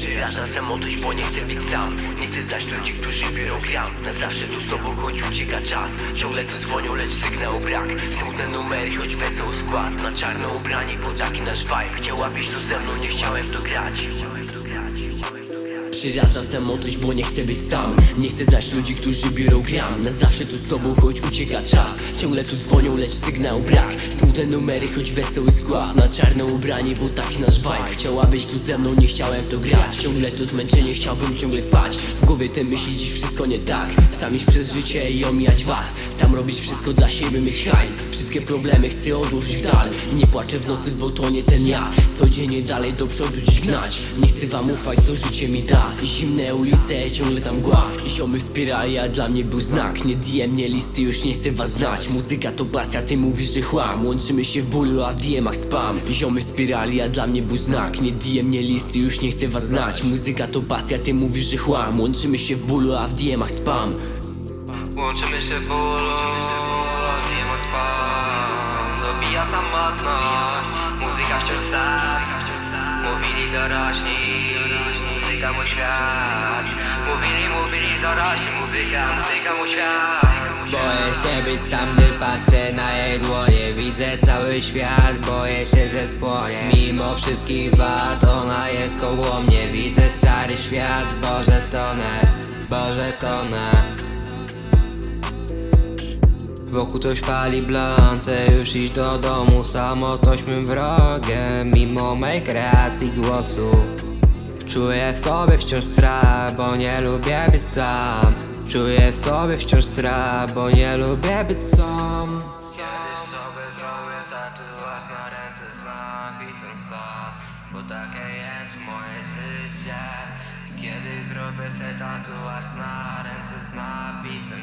Przeraża samotość, bo nie chcę być sam. Nie chcę znać ludzi, którzy biorą gram Na zawsze tu z tobą, choć ucieka czas. Ciągle tu dzwonią, lecz sygnał brak. Smutne numery, choć wesoły skład. Na czarno ubrani, bo taki nasz vibe. Chciałabyś tu ze mną, nie chciałem to grać Przeraża samotość, bo nie chcę być sam. Nie chcę znać ludzi, którzy biorą gram. Na zawsze tu z tobą, choć ucieka czas. Ciągle tu dzwonią, lecz sygnał brak. Smutne numery, choć wesoły skład. Na czarno ubrani, bo taki nasz vibe. Chciałabyś tu ze mną, nie chciałem w to grać. Ciągle tu zmęczenie, chciałbym ciągle spać. W głowie te myśli, dziś wszystko nie tak. Sam iść przez życie i omijać was. Sam robić wszystko dla siebie, mieć hajs Wszystkie problemy chcę odłożyć w dal. Nie płaczę w nocy, bo to nie ten ja. Codziennie dalej do przodu dziś gnać. Nie chcę wam ufać, co życie mi da. Zimne ulice, ciągle tam mgła Ziomy wspierali, a dla mnie był znak. Nie DM, nie listy, już nie chcę was znać. Muzyka to pasja, ty mówisz, że chłam. Łączymy się w bólu, a w DM-ach spam. Ziomy wspierali, a dla mnie był znak. Nie DM, nie listy, już nie chcę was znać. Muzyka to pasja, ty mówisz, że chłam. Łączymy się w bólu, a w DM-ach spam. Łączymy się w bólu, nie mam spam dorośli, muzyka mój świat. Mówili, mówili dorośli, muzyka, muzyka mój świat. Boję się być sam, gdy patrzę na jej dłonie Widzę cały świat, boję się, że spłonie. Mimo wszystkich wad, ona jest koło mnie. Widzę szary świat, Boże tonę, Boże tonę Wokół coś pali blan, chcę już iść do domu Samotość mym wrogiem, mimo mej kreacji głosu. Czuję w sobie wciąż strach, bo nie lubię być sam. Czuję w sobie wciąż strach, bo nie lubię być sam. Kiedyś sobie zrobię tatuaż na ręce z napisem sad. Bo takie jest moje życie. Kiedyś zrobię sobie tatuaż na ręce z napisem